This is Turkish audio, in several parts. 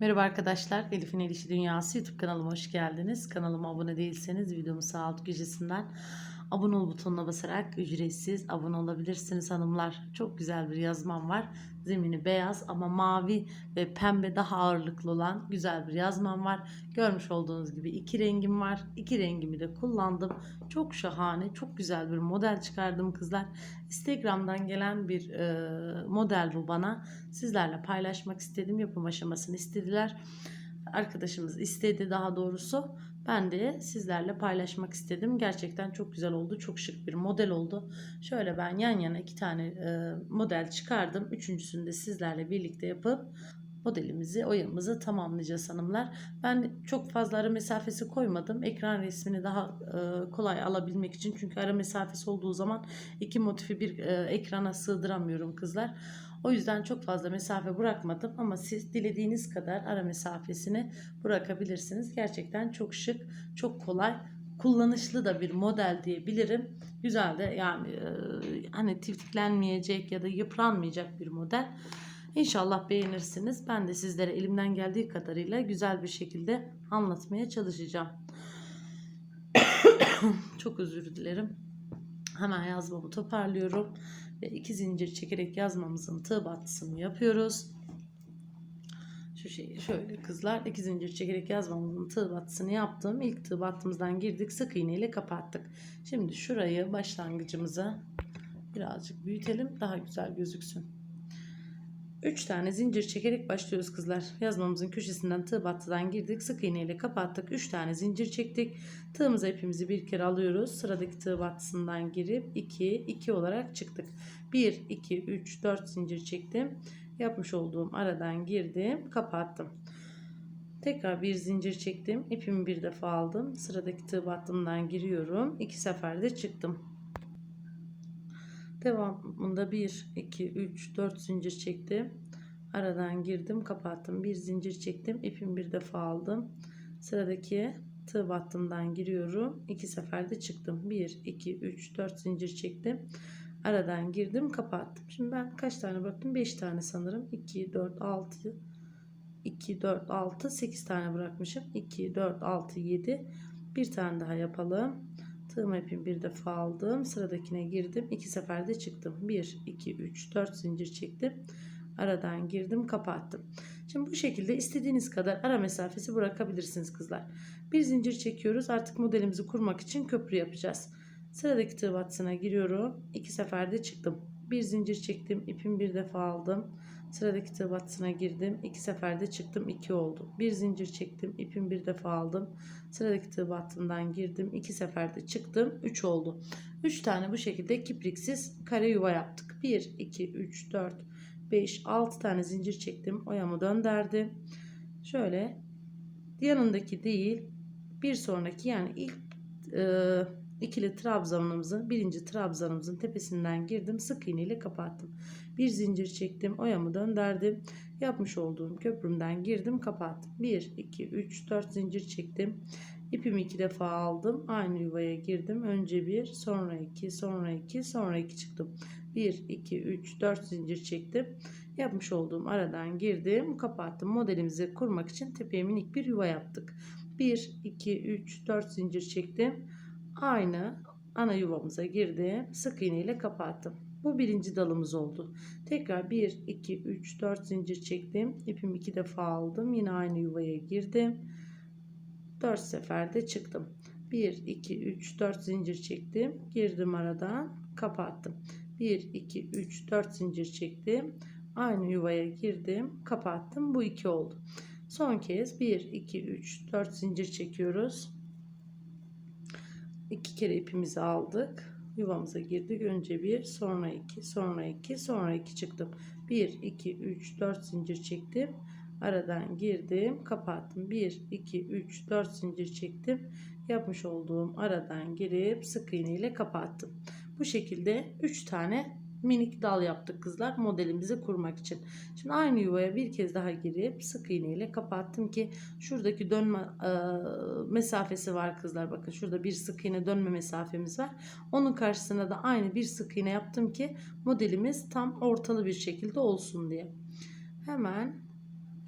Merhaba arkadaşlar, Elif'in El İşi Dünyası YouTube kanalıma hoş geldiniz. Kanalıma abone değilseniz videomu sağ alt köşesinden abone ol butonuna basarak ücretsiz abone olabilirsiniz hanımlar. Çok güzel bir yazmam var. Zemini beyaz ama mavi ve pembe daha ağırlıklı olan güzel bir yazmam var. Görmüş olduğunuz gibi iki rengim var. İki rengimi de kullandım. Çok şahane, çok güzel bir model çıkardım kızlar. Instagram'dan gelen bir e, model bu bana. Sizlerle paylaşmak istedim. Yapım aşamasını istediler. Arkadaşımız istedi daha doğrusu. Ben de sizlerle paylaşmak istedim. Gerçekten çok güzel oldu. Çok şık bir model oldu. Şöyle ben yan yana iki tane model çıkardım. Üçüncüsünü de sizlerle birlikte yapıp modelimizi, oyamızı tamamlayacağız hanımlar. Ben çok fazla ara mesafesi koymadım. Ekran resmini daha e, kolay alabilmek için. Çünkü ara mesafesi olduğu zaman iki motifi bir e, ekrana sığdıramıyorum kızlar. O yüzden çok fazla mesafe bırakmadım ama siz dilediğiniz kadar ara mesafesini bırakabilirsiniz. Gerçekten çok şık, çok kolay, kullanışlı da bir model diyebilirim. Güzel de yani e, hani tiftiklenmeyecek ya da yıpranmayacak bir model. İnşallah beğenirsiniz. Ben de sizlere elimden geldiği kadarıyla güzel bir şekilde anlatmaya çalışacağım. Çok özür dilerim. Hemen yazmamı toparlıyorum ve iki zincir çekerek yazmamızın tığ battısını yapıyoruz. Şu şeyi şöyle kızlar iki zincir çekerek yazmamızın tığ battısını yaptım. İlk tığ battımızdan girdik sık iğne ile kapattık. Şimdi şurayı başlangıcımıza birazcık büyütelim daha güzel gözüksün. 3 tane zincir çekerek başlıyoruz kızlar. Yazmamızın köşesinden tığ battıdan girdik. Sık iğne ile kapattık. 3 tane zincir çektik. Tığımıza ipimizi bir kere alıyoruz. Sıradaki tığ battısından girip 2 2 olarak çıktık. 1 2 3 4 zincir çektim. Yapmış olduğum aradan girdim, kapattım. Tekrar bir zincir çektim. İpimi bir defa aldım. Sıradaki tığ battımdan giriyorum. 2 seferde çıktım. Devamında 1, 2, 3, 4 zincir çektim. Aradan girdim, kapattım. Bir zincir çektim. ipimi bir defa aldım. Sıradaki tığ battımdan giriyorum. 2 seferde çıktım. 1, 2, 3, 4 zincir çektim. Aradan girdim, kapattım. Şimdi ben kaç tane bıraktım? 5 tane sanırım. 2, 4, 6, 2, 4, 6, 8 tane bırakmışım. 2, 4, 6, 7. Bir tane daha yapalım. Tığım ipimi bir defa aldım. Sıradakine girdim. iki seferde çıktım. 1, 2, 3, 4 zincir çektim. Aradan girdim kapattım. Şimdi bu şekilde istediğiniz kadar ara mesafesi bırakabilirsiniz kızlar. Bir zincir çekiyoruz. Artık modelimizi kurmak için köprü yapacağız. Sıradaki tığ battısına giriyorum. iki seferde çıktım. Bir zincir çektim. ipimi bir defa aldım. Sıradaki tığ battısına girdim. iki seferde çıktım. 2 oldu. Bir zincir çektim. ipimi bir defa aldım. Sıradaki tığ battımdan girdim. iki seferde çıktım. 3 oldu. 3 tane bu şekilde kipriksiz kare yuva yaptık. 1, 2, 3, 4, 5, 6 tane zincir çektim. Oyamı döndürdüm. Şöyle yanındaki değil bir sonraki yani ilk e, ikili trabzanımızın birinci trabzanımızın tepesinden girdim. Sık iğne ile kapattım. Bir zincir çektim. Oyamı döndürdüm. Yapmış olduğum köprümden girdim. Kapattım. 1, 2, 3, 4 zincir çektim. İpimi iki defa aldım. Aynı yuvaya girdim. Önce bir, sonra iki, sonra iki, sonra iki çıktım. 1, 2, 3, 4 zincir çektim. Yapmış olduğum aradan girdim. Kapattım. Modelimizi kurmak için tepeye minik bir yuva yaptık. 1, 2, 3, 4 zincir çektim. Aynı ana yuvamıza girdim. Sık iğne ile kapattım. Bu birinci dalımız oldu. Tekrar 1, 2, 3, 4 zincir çektim. İpimi iki defa aldım. Yine aynı yuvaya girdim. 4 seferde çıktım. 1, 2, 3, 4 zincir çektim. Girdim aradan. Kapattım. 1, 2, 3, 4 zincir çektim. Aynı yuvaya girdim. Kapattım. Bu 2 oldu. Son kez 1, 2, 3, 4 zincir çekiyoruz. 2 kere ipimizi aldık yuvamıza girdik. Önce bir, sonra iki, sonra iki, sonra iki çıktım. 1, 2, 3, 4 zincir çektim. Aradan girdim, kapattım. 1, 2, 3, 4 zincir çektim. Yapmış olduğum aradan girip sık iğne ile kapattım. Bu şekilde 3 tane minik dal yaptık kızlar modelimizi kurmak için. Şimdi aynı yuvaya bir kez daha girip sık iğne ile kapattım ki şuradaki dönme e, mesafesi var kızlar. Bakın şurada bir sık iğne dönme mesafemiz var. Onun karşısına da aynı bir sık iğne yaptım ki modelimiz tam ortalı bir şekilde olsun diye. Hemen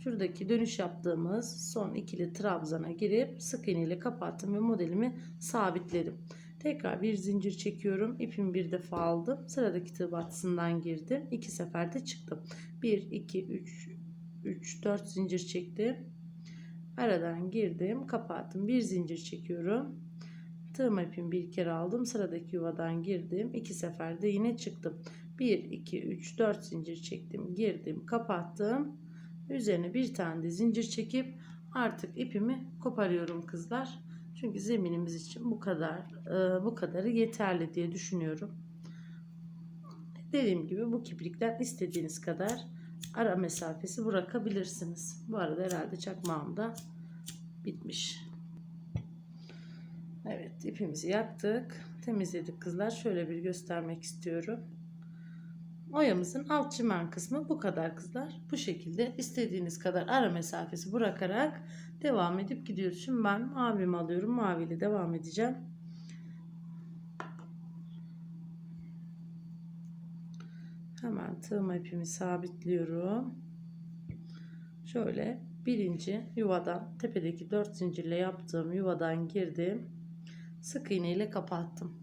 Şuradaki dönüş yaptığımız son ikili trabzana girip sık iğne ile kapattım ve modelimi sabitledim. Tekrar bir zincir çekiyorum. İpimi bir defa aldım. Sıradaki tığ battısından girdim. İki seferde çıktım. 1, 2, 3, 3, 4 zincir çektim. Aradan girdim. Kapattım. Bir zincir çekiyorum. Tığım ipimi bir kere aldım. Sıradaki yuvadan girdim. İki seferde yine çıktım. 1, 2, 3, 4 zincir çektim. Girdim. Kapattım. Üzerine bir tane de zincir çekip artık ipimi koparıyorum kızlar. Çünkü zeminimiz için bu kadar e, bu kadarı yeterli diye düşünüyorum. Dediğim gibi bu kiprikten istediğiniz kadar ara mesafesi bırakabilirsiniz. Bu arada herhalde çakmağım da bitmiş. Evet ipimizi yaktık. Temizledik kızlar. Şöyle bir göstermek istiyorum. Oyamızın alt çimen kısmı bu kadar kızlar. Bu şekilde istediğiniz kadar ara mesafesi bırakarak devam edip gidiyoruz. Şimdi ben mavimi alıyorum. Maviyle devam edeceğim. Hemen tığım ipimi sabitliyorum. Şöyle birinci yuvadan tepedeki 4 zincirle yaptığım yuvadan girdim. Sık iğne ile kapattım.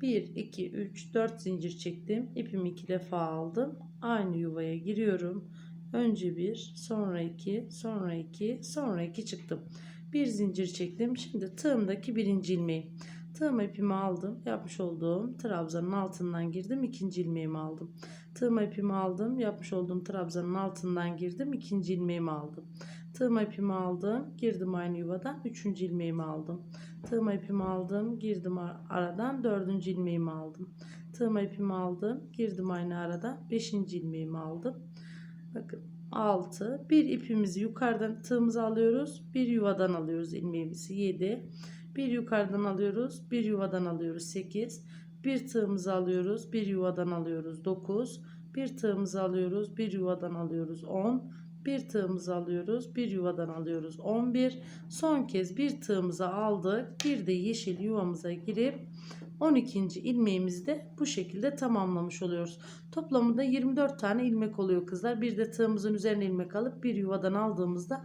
1 2 3 4 zincir çektim. İpimi iki defa aldım. Aynı yuvaya giriyorum. Önce bir, sonra iki, sonra iki, sonra iki çıktım. Bir zincir çektim. Şimdi tığımdaki birinci ilmeği. Tığım ipimi aldım. Yapmış olduğum trabzanın altından girdim. ikinci ilmeğimi aldım. Tığım ipimi aldım. Yapmış olduğum trabzanın altından girdim. ikinci ilmeğimi aldım. Tığım ipimi aldım. Girdim aynı yuvadan. Üçüncü ilmeğimi aldım. Tığım ipimi aldım. Girdim aradan. Dördüncü ilmeğimi aldım. Tığım ipimi aldım. Girdim aynı aradan. Beşinci ilmeğimi aldım. Bakın 6. Bir ipimizi yukarıdan tığımızı alıyoruz. Bir yuvadan alıyoruz ilmeğimizi 7. Bir yukarıdan alıyoruz. Bir yuvadan alıyoruz 8. Bir tığımızı alıyoruz. Bir yuvadan alıyoruz 9. Bir tığımızı alıyoruz. Bir yuvadan alıyoruz 10. Bir tığımızı alıyoruz. Bir yuvadan alıyoruz 11. Son kez bir tığımızı aldık. Bir de yeşil yuvamıza girip 12. ilmeğimizi de bu şekilde tamamlamış oluyoruz. Toplamında 24 tane ilmek oluyor kızlar. Bir de tığımızın üzerine ilmek alıp bir yuvadan aldığımızda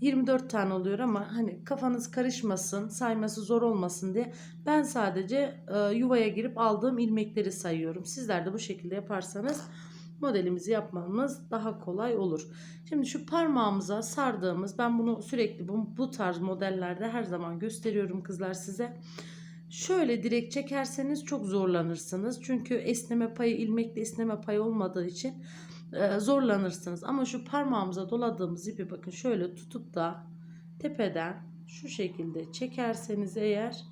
24 tane oluyor ama hani kafanız karışmasın, sayması zor olmasın diye ben sadece e, yuvaya girip aldığım ilmekleri sayıyorum. Sizler de bu şekilde yaparsanız modelimizi yapmamız daha kolay olur. Şimdi şu parmağımıza sardığımız ben bunu sürekli bu, bu tarz modellerde her zaman gösteriyorum kızlar size. Şöyle direkt çekerseniz çok zorlanırsınız. Çünkü esneme payı ilmekli esneme payı olmadığı için e, zorlanırsınız. Ama şu parmağımıza doladığımız ipi bakın şöyle tutup da tepeden şu şekilde çekerseniz eğer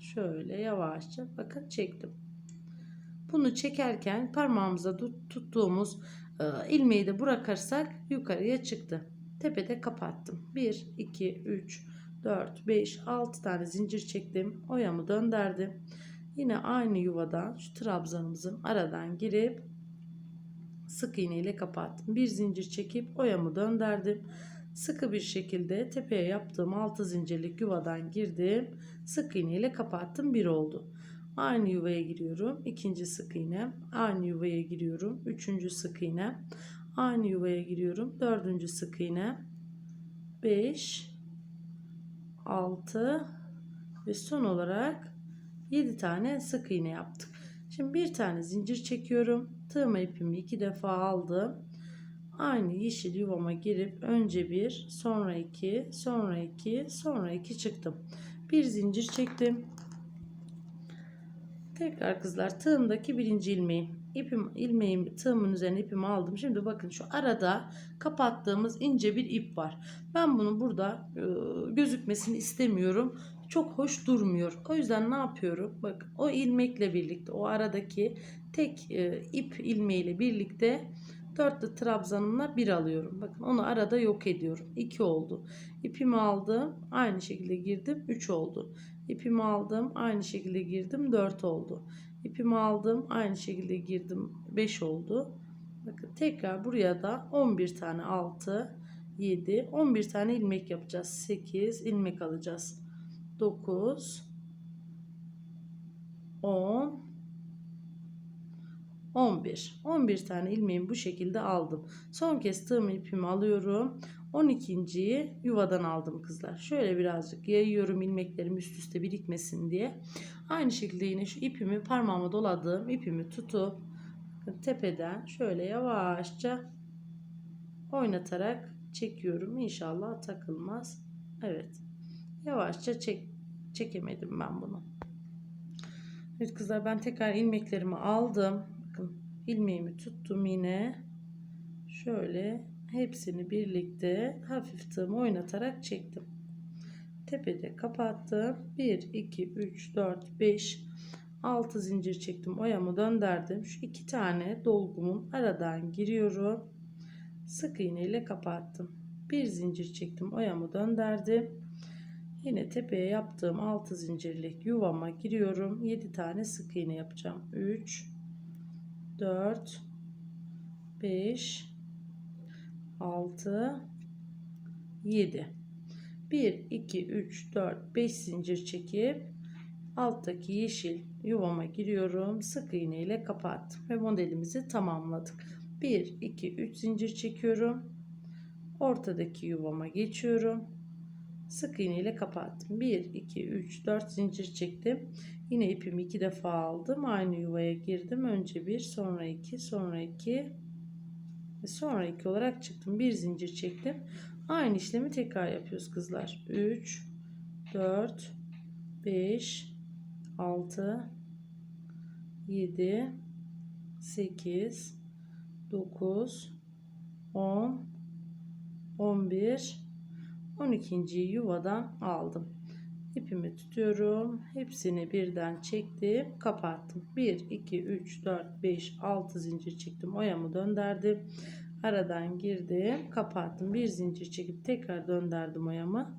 şöyle yavaşça bakın çektim. Bunu çekerken parmağımıza tuttuğumuz e, ilmeği de bırakırsak yukarıya çıktı. Tepede kapattım. 1, 2, 3, 4, 5, 6 tane zincir çektim. Oyamı döndürdüm. Yine aynı yuvadan şu trabzanımızın aradan girip sık iğne ile kapattım. Bir zincir çekip oyamı döndürdüm. Sıkı bir şekilde tepeye yaptığım 6 zincirlik yuvadan girdim. Sık iğne ile kapattım. Bir oldu. Aynı yuvaya giriyorum. ikinci sık iğne. Aynı yuvaya giriyorum. Üçüncü sık iğne. Aynı yuvaya giriyorum. Dördüncü sık iğne. 5 6 ve son olarak 7 tane sık iğne yaptık. Şimdi bir tane zincir çekiyorum. Tığma ipimi iki defa aldım. Aynı yeşil yuvama girip önce bir, sonra iki, sonra iki, sonra iki çıktım. Bir zincir çektim. Tekrar kızlar tığımdaki birinci ilmeği. İpim, ilmeğimi tığımın üzerine ipimi aldım. Şimdi bakın şu arada kapattığımız ince bir ip var. Ben bunu burada e, gözükmesini istemiyorum. Çok hoş durmuyor. O yüzden ne yapıyorum? Bak o ilmekle birlikte o aradaki tek e, ip ilmeğiyle birlikte dörtlü trabzanımla bir alıyorum. Bakın onu arada yok ediyorum. 2 oldu. İpimi aldım. Aynı şekilde girdim. 3 oldu. İpimi aldım. Aynı şekilde girdim. 4 oldu. İpimi aldım. Aynı şekilde girdim. 5 oldu. Bakın tekrar buraya da 11 tane 6, 7, 11 tane ilmek yapacağız. 8 ilmek alacağız. 9, 10, 11. 11 tane ilmeğimi bu şekilde aldım. Son kez tığımı ipimi alıyorum. 12.yi yuvadan aldım kızlar. Şöyle birazcık yayıyorum ilmeklerim üst üste birikmesin diye. Aynı şekilde yine şu ipimi parmağıma doladığım ipimi tutup tepeden şöyle yavaşça oynatarak çekiyorum. İnşallah takılmaz. Evet. Yavaşça çek çekemedim ben bunu. Evet kızlar ben tekrar ilmeklerimi aldım. Bakın ilmeğimi tuttum yine. Şöyle hepsini birlikte hafif tığımı oynatarak çektim. Tepede kapattım. 1, 2, 3, 4, 5, 6 zincir çektim. Oyamı döndürdüm. Şu iki tane dolgumun aradan giriyorum. Sık iğne ile kapattım. Bir zincir çektim. Oyamı döndürdüm. Yine tepeye yaptığım 6 zincirlik yuvama giriyorum. 7 tane sık iğne yapacağım. 3 4 5 6 7 1 2 3 4 5 zincir çekip alttaki yeşil yuvama giriyorum. Sık iğne ile kapattım ve modelimizi tamamladık. 1 2 3 zincir çekiyorum. Ortadaki yuvama geçiyorum. Sık iğne ile kapattım. 1 2 3 4 zincir çektim. Yine ipimi iki defa aldım. Aynı yuvaya girdim. Önce bir sonra iki sonra iki ve sonra iki olarak çıktım bir zincir çektim aynı işlemi tekrar yapıyoruz kızlar 3 4 5 6 7 8 9 10 11 12. yuvadan aldım. İpimi tutuyorum. Hepsini birden çektim. Kapattım. 1, 2, 3, 4, 5, 6 zincir çektim. Oyamı döndürdüm. Aradan girdim. Kapattım. Bir zincir çekip tekrar döndürdüm oyamı.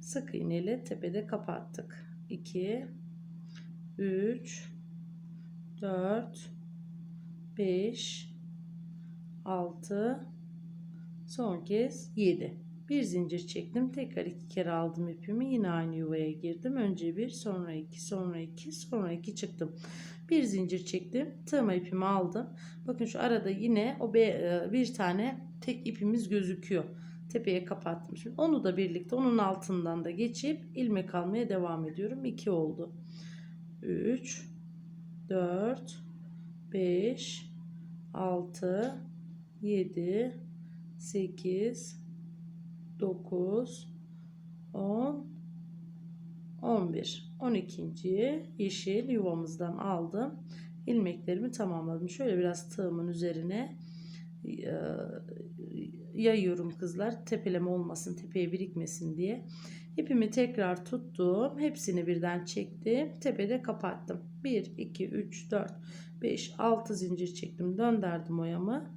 Sık iğne ile tepede kapattık. 2, 3, 4, 5, 6, son kez 7 bir zincir çektim tekrar iki kere aldım ipimi yine aynı yuvaya girdim. Önce bir sonra iki sonra iki sonra iki çıktım. Bir zincir çektim tığma ipimi aldım. Bakın şu arada yine o bir tane tek ipimiz gözüküyor. Tepeye kapattım. Şimdi onu da birlikte onun altından da geçip ilmek almaya devam ediyorum. 2 oldu. 3 4 5 6 7 8 9 10 11 12. yeşil yuvamızdan aldım. İlmeklerimi tamamladım. Şöyle biraz tığımın üzerine e, yayıyorum kızlar. Tepeleme olmasın tepeye birikmesin diye. İpimi tekrar tuttum. Hepsini birden çektim. Tepede kapattım. 1 2 3 4 5 6 zincir çektim. Döndürdüm oyamı.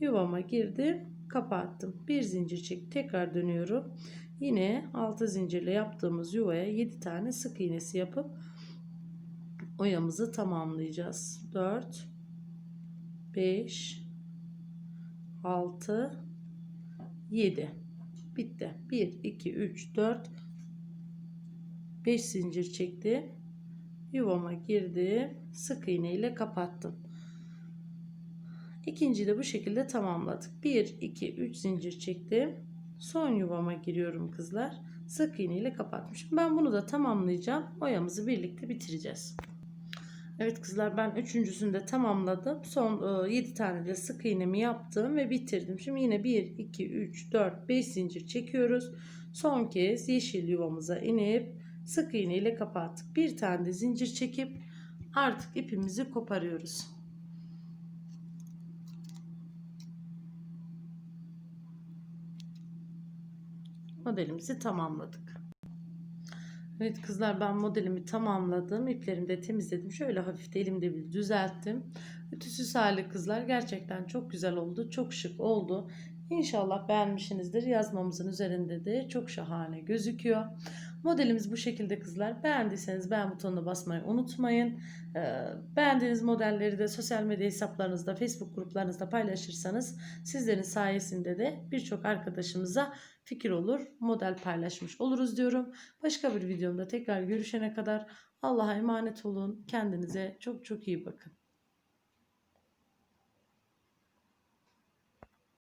Yuvama girdim kapattım. Bir zincir çek tekrar dönüyorum. Yine 6 zincirle yaptığımız yuvaya 7 tane sık iğnesi yapıp oyamızı tamamlayacağız. 4 5 6 7 bitti. 1 2 3 4 5 zincir çektim. Yuvama girdim. Sık iğne ile kapattım. İkinciyi de bu şekilde tamamladık. 1, 2, 3 zincir çektim. Son yuvama giriyorum kızlar. Sık iğne ile kapatmışım. Ben bunu da tamamlayacağım. Oyamızı birlikte bitireceğiz. Evet kızlar ben üçüncüsünü de tamamladım. Son 7 e, tane de sık iğnemi yaptım ve bitirdim. Şimdi yine 1, 2, 3, 4, 5 zincir çekiyoruz. Son kez yeşil yuvamıza inip sık iğne ile kapattık. Bir tane de zincir çekip artık ipimizi koparıyoruz. Modelimizi tamamladık. Evet kızlar ben modelimi tamamladım. İplerimi de temizledim. Şöyle hafif de elimde bir düzelttim. Ütüsüz hali kızlar gerçekten çok güzel oldu. Çok şık oldu. İnşallah beğenmişsinizdir. Yazmamızın üzerinde de çok şahane gözüküyor. Modelimiz bu şekilde kızlar. Beğendiyseniz beğen butonuna basmayı unutmayın. Ee, beğendiğiniz modelleri de sosyal medya hesaplarınızda, Facebook gruplarınızda paylaşırsanız sizlerin sayesinde de birçok arkadaşımıza fikir olur, model paylaşmış oluruz diyorum. Başka bir videomda tekrar görüşene kadar Allah'a emanet olun. Kendinize çok çok iyi bakın.